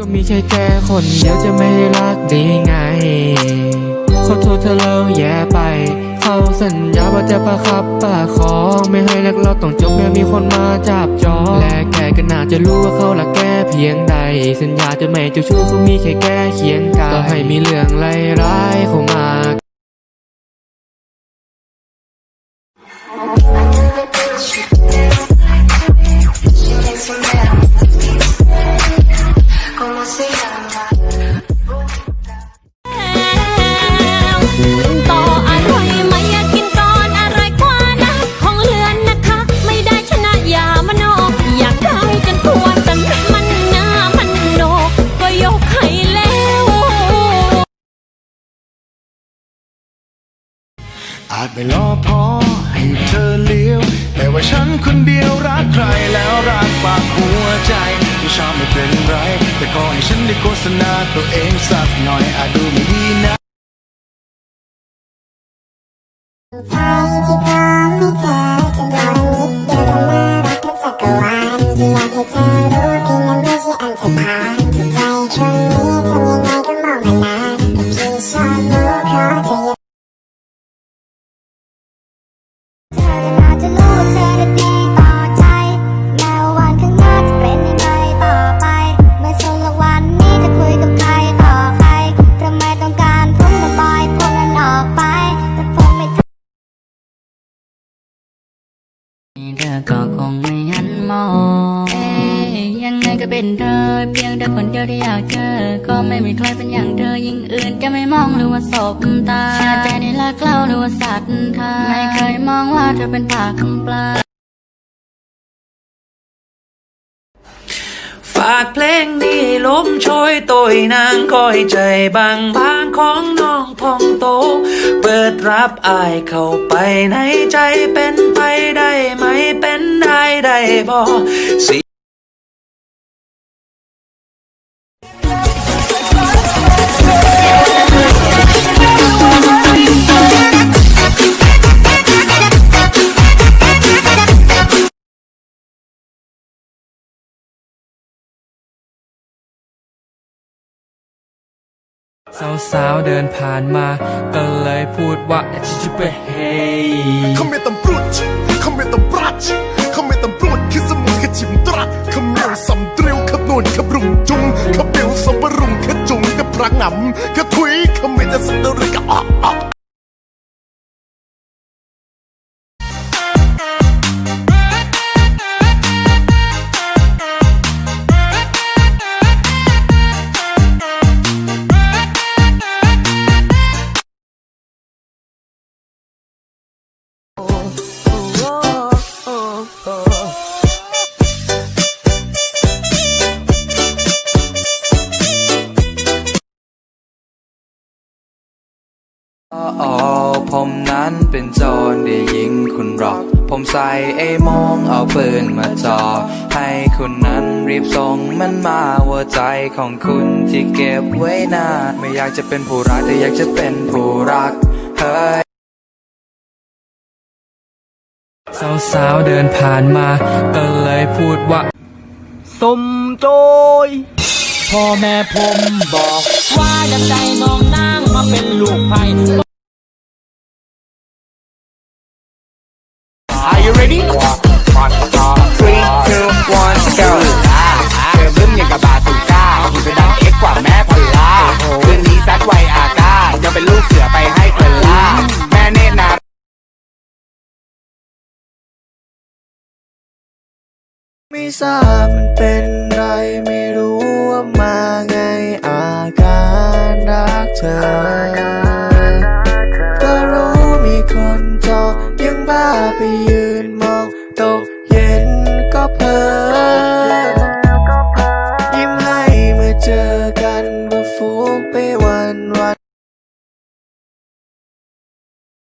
ก็มีแค่แกคนเดียวจะไม่ได้รักด้ไง ขอโทษเธอเราแย่ไป เขาสัญญาว่าจะประคับประคองไม่ให้รักเราต้องจบแม้มีคนมาจับจองและแกก็น่าจะรู้ว่าเขารักแกเพียงใด สัญญาจะไม่เจ้าชู้ก็มีแค่แกเคียงกายต่อให้มีเรื่องร้ายๆเข้ามาาจไม่รอพอให้เธอเลี้ยวแต่ว่าฉันคนเดียวรักใครแล้วรักปากหัวใจไม่ชอบไม่เป็นไร แต่ขอให้ฉันได้โฆษณาตัวเองสักหน่อยอาจดูไม่ดีนะใจที่ เธอก็คงไม่หันมองเอ๊ยยังไงก็เป็นเธอ เพียงแต่คนเดียวที่อยากเจอ ก็ไม่มีใครเป็นอย่างเธอยิ่งอื่นจะไม่มองหรือว่าสบตาเชื่อใจในรักเราหรือว่าสัตว์ทธาไม่เคยมองว่าเธอเป็นผักปลาากเพลงนี้ลมชอยโตยนางคอยใจบางบางของน้องพองโต เปิดรับอายเข้าไปในใจเป็นไปได้ไหมเป็นได้ได้บ่ สาวๆเดินผ่านมา ก็เลยพูดว่าฉันจะไปเฮขมิ้นตำรวจขมิ้นตำราชขมิ้นตำรวจคือสมุนขจิมตรัสขาเมิ้นสำเตรียวขนวนขบรุงจุงขเปียวสมบรุงขจุงขพระงำขถุยขาไม่จะสันดริกะออก อ๋อผมนั้นเป็นโจรได้ยิงคุณหรอก ผมใส่ไอ้โมงเอาปืนมาจ่อให้คุณนั้นรีบส่งมันมาหัวใจของคุณที่เก็บไว้นาไม่อยากจะเป็นผู้รักแต่อยากจะเป็นผู้รักเฮ้ยสาวๆเดินผ่านมา ก็เลยพูดว่าสมโจย พ่อแม่ผมบอก ว่าจะใจน้องนางมาเป็นลูกไผ่ Are you ready? Three, two, one, go เธอบึ้มอย่างกับบาสุก้าคุณจะดังเอ็กกว่าแม่พอลล่าคืนนี้ซัดไวอาก้าจะเป็นลูกเสือไปให้เพลล่าแม่เนตรนาไม่ทราบมันเป็นไรไม่